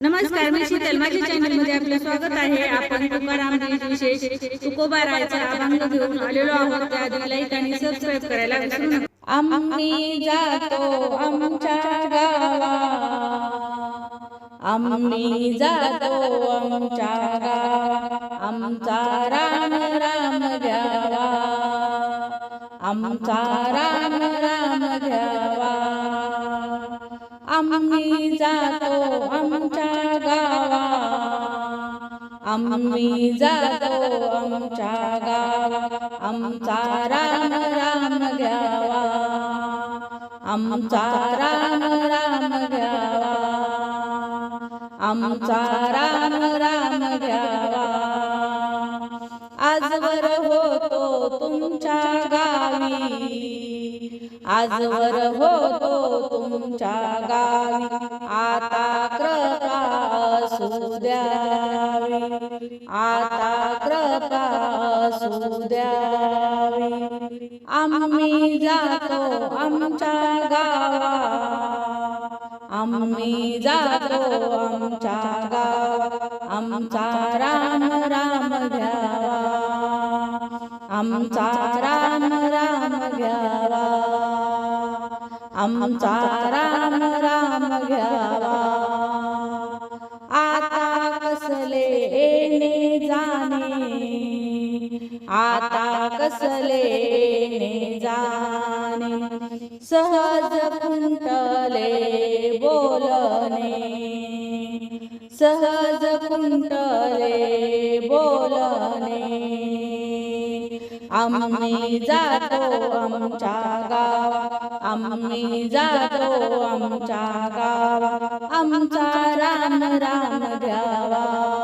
नमस्कार मी शीतल माझ्या चॅनलमध्ये आपलं स्वागत आहे. आपण तुकाराम बीज विशेष तुकोबा रायचा अभंग घेऊन आलेलो आहोत. त्याआधी लाईक आणि सबस्क्राईब करायला विसरू नका. आम्ही जातो आमच्या गावा आम्ही जातो आमच्या गावा आमचा राम राम घ्यावा आमचा राम राम घ्यावा आम्ही जातो आमच्या आम्ही जातो आमच्या गावा आमचा राम राम घ्यावा आमचा राम राम घ्यावा आमचा राम राम घ्यावा आजवर होतो तुमच्या गावी. आजवर होतो तुमच्या गावी. आता कृपा असू कृपा असू द्यावी आम्ही जातो आमच्या गावा आम्ही जातो आमच्या गावा आमचा राम राम घ्यावा. आमचा राम राम घ्यावा. आमचा राम आता कसले येणे जाणे? सहज कुंटले बोलणे. सहज कुंटले बोलणे. आम्ही जातो आमच्या गावा आम्ही जातो आमच्या गावा आमचा राम राम द्यावा.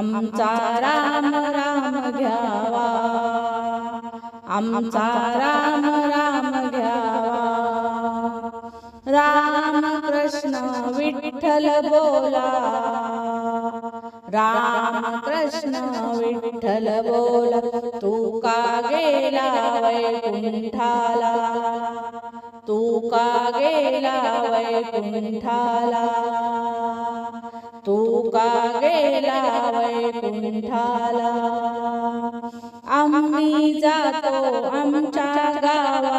आमचा राम राम घ्यावा. आमचा राम राम घ्यावा. राम कृष्ण विठ्ठल बोला. राम कृष्ण विठ्ठल बोला. तू का गेला वैकुंठाला तू का गेला वैकुंठाला तू का गेला वैकुंठाला आम्ही जातो आमच्या गावा.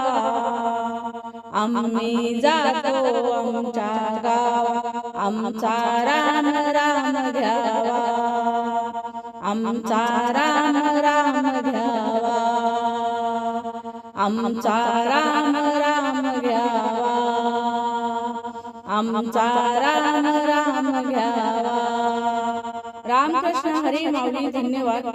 आम्ही जातो आमच्या गावा. आमचा राम राम घ्यावा. आमचा राम राम घ्यावा. आमचा राम राम घ्यावा. आमचा राम राम रामकृष्ण हरी माऊली धन्यवाद.